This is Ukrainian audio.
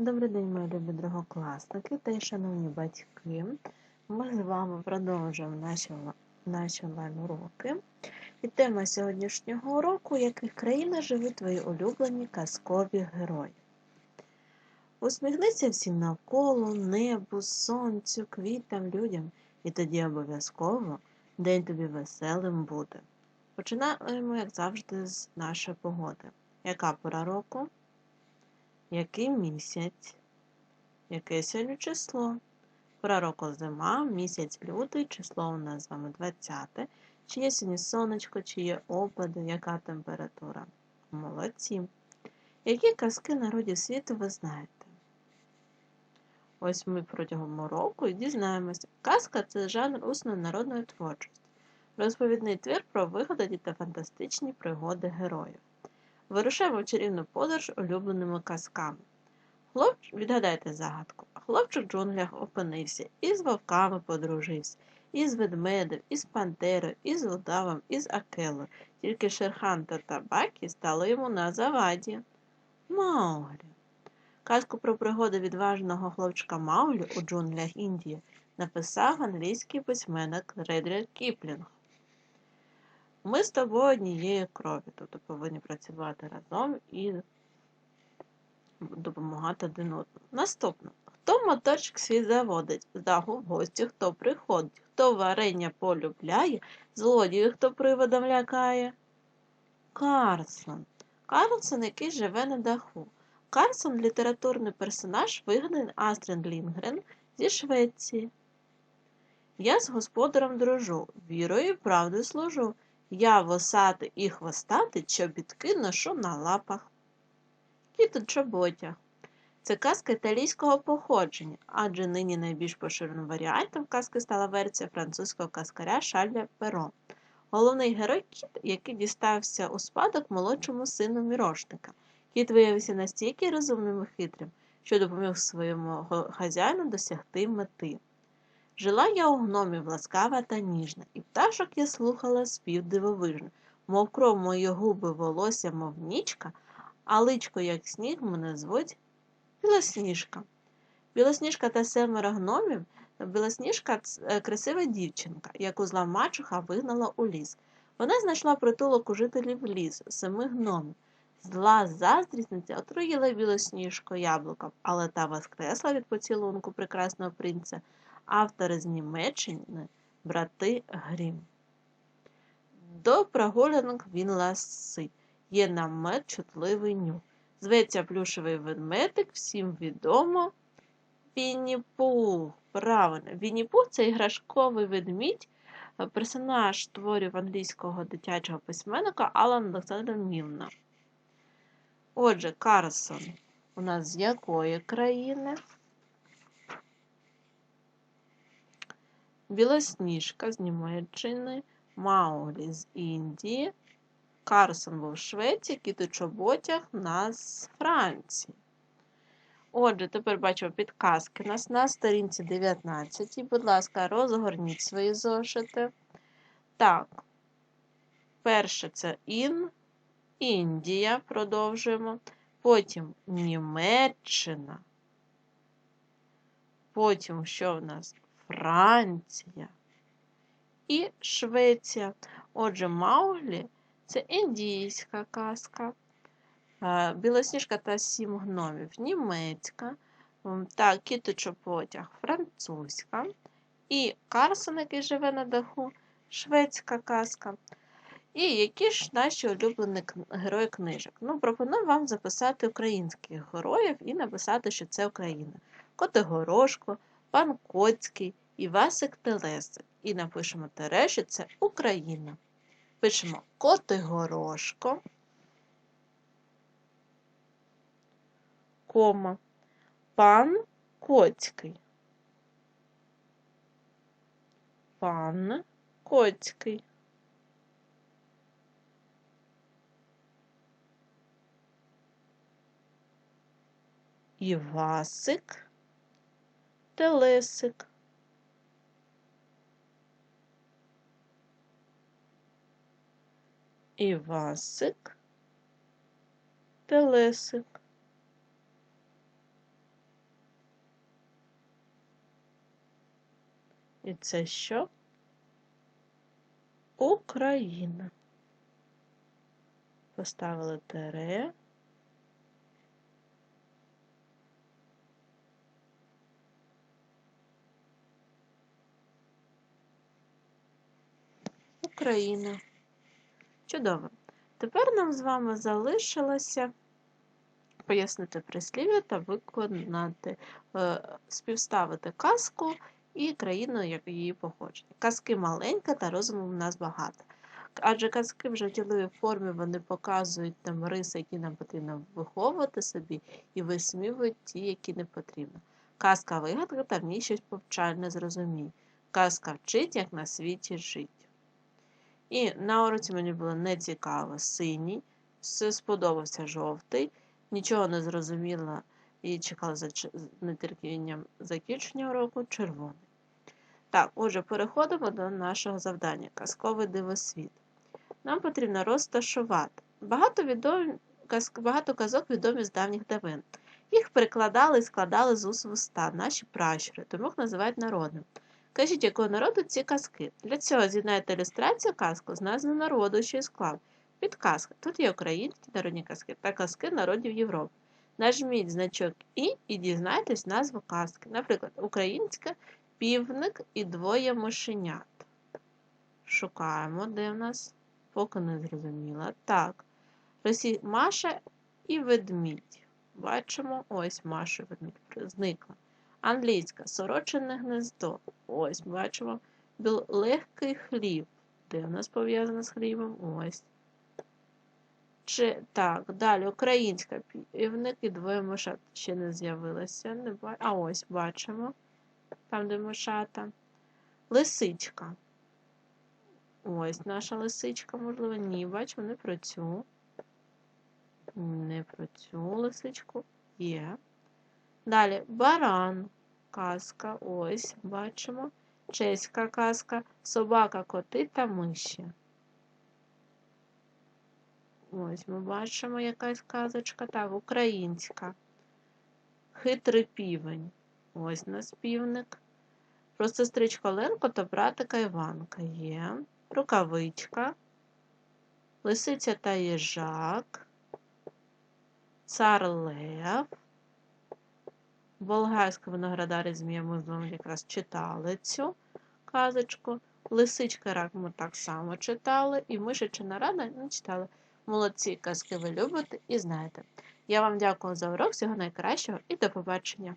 Добрий день, мої любі другокласники та й шановні батьки. Ми з вами продовжуємо наші, наші онлайн-уроки. І тема сьогоднішнього уроку яких країнах живуть твої улюблені казкові герої. Усміхнися всім навколо, небу, сонцю, квітам, людям, і тоді обов'язково день тобі веселим буде. Починаємо, як завжди, з нашої погоди. Яка пора року? Який місяць? Яке сьогодні число? Пора зима, місяць лютий, число у нас з вами 20. Чи є сьогодні сонечко, чи є опади, яка температура? Молодці. Які казки народів світу ви знаєте? Ось ми протягом року і дізнаємося. Казка це жанр усної народної творчості, розповідний твір про вигадані та фантастичні пригоди героїв. Вирушаємо в чарівну подорож улюбленими казками. Хлопч... Відгадайте загадку. Хлопчик в джунглях опинився, і з вовками подружився, і з ведмедем, і пантерою, і з удавом, і акелою. Тільки Шерхан та табакі стали йому на заваді. Мауглі. Казку про пригоди відважного хлопчика Маулі у джунглях Індії написав англійський письменник Редріль Кіплінг. Ми з тобою однієї крові, тобто повинні працювати разом і допомагати один одному. Наступно. Хто моторчик свій заводить, здагу в гості, хто приходить, хто варення полюбляє, злодію, хто приводом лякає? Карсон. Карлсон, який живе на даху. Карсон літературний персонаж, вигаданий Астрен Лінгрен зі Швеції. Я з господарем дружу, вірою і правдою служу. Я восати і хвостати чобітки ношу на лапах. Кіт у чоботях. Це казка італійського походження, адже нині найбільш поширеним варіантом казки стала версія французького казкаря Шарля Перо. Головний герой кіт, який дістався у спадок молодшому сину мірошника. Кіт виявився настільки розумним і хитрим, що допоміг своєму хазяїну досягти мети. Жила я у гномів ласкава та ніжна, і пташок я слухала спів дивовижно, мов кров мої губи волосся, мов нічка, а личко, як сніг, мене звуть Білосніжка. Білосніжка та семеро гномів Білосніжка красива дівчинка, яку зла мачуха вигнала у ліс. Вона знайшла притулок у жителів лісу, семи гномів. Зла заздрісниця отруїла білосніжку яблуком, але та воскресла від поцілунку прекрасного принця автори з Німеччини брати Грім. До прогулянок він ласий, є намет чутливий нюх. Зветься плюшевий ведмедик, всім відомо. Вінні-Пух. Правильно, Вінні-Пух – це іграшковий ведмідь, персонаж творів англійського дитячого письменника Алана Олександра Мілна. Отже, Карсон у нас з якої країни? Білосніжка з Німеччини, Мауглі з Індії, Карсон був Швеції, чоботях нас з Франції. Отже, тепер бачимо підказки. Нас на сторінці 19. Будь ласка, розгорніть свої зошити. Так, перше це Ін, Індія. Продовжуємо. Потім Німеччина. Потім що в нас? Франція і Швеція. Отже, Мауглі це індійська казка. Білосніжка та сім гномів німецька. Так, кіточопотяг французька. І Карсон, який живе на даху, шведська казка. І які ж наші улюблені герої книжок? Ну, пропоную вам записати українських героїв і написати, що це Україна. Котигорошко, пан Коцький, Івасик Телесик. І напишемо тере, що це Україна. Пишемо Котигорошко, кома, пан Коцький. Пан Коцький. Івасик Телесик. Івасик, Телесик. І це що? Україна. Поставили тере. Україна. Чудово. Тепер нам з вами залишилося пояснити прислів'я та виконати, е, співставити казку і країну, як її походження. Казки маленька та розуму в нас багато. Адже казки в жартівливій формі вони показують нам риси, які нам потрібно виховувати собі, і висміюють ті, які не потрібно. Казка вигадка та в ній щось повчальне зрозумій. Казка вчить, як на світі жить. І на уроці мені було нецікаво синій, все сподобався жовтий, нічого не зрозуміла і чекала за нетерпінням закінчення уроку червоний. Так, отже, переходимо до нашого завдання казковий дивосвіт. Нам потрібно розташувати. Багато, відомі, багато казок відомі з давніх давин. Їх перекладали і складали з уст в уста наші пращури, тому їх називають народним. Кажіть, якого народу ці казки? Для цього з'єднайте ілюстрацію казку з назвою народу, що і склав. Підказка. Тут є українські народні казки та казки народів Європи. Нажміть значок І і дізнайтесь назву казки. Наприклад, українська півник і двоє мишенят. Шукаємо, де в нас, поки не зрозуміла. Так. Росі... Маша і ведмідь. Бачимо, ось Маша і ведмідь зникла. Англійська сорочене гнездо. Ось бачимо. Біл... Легкий хліб. Де в нас пов'язано з хлібом? Ось. Чи, так, далі українська півник і двоє мишат ще не з'явилося. Не ба... А ось бачимо. Там, де мишата. Лисичка. Ось наша лисичка, можливо, ні, бачимо, не про цю. Не про цю лисичку є. Далі баран, казка, ось бачимо. Чеська казка, собака, коти та миші. Ось ми бачимо якась казочка. Так, українська. Хитрий півень. Ось нас півник. Про сестричку Оленку та братика Іванка є. Рукавичка. Лисиця та їжак. Цар Лев. Болгарська виноградар і змія ми з вами якраз читали цю казочку. Лисичка рак ми так само читали, і мишечина рада не читали. Молодці казки ви любите і знаєте. Я вам дякую за урок, всього найкращого і до побачення!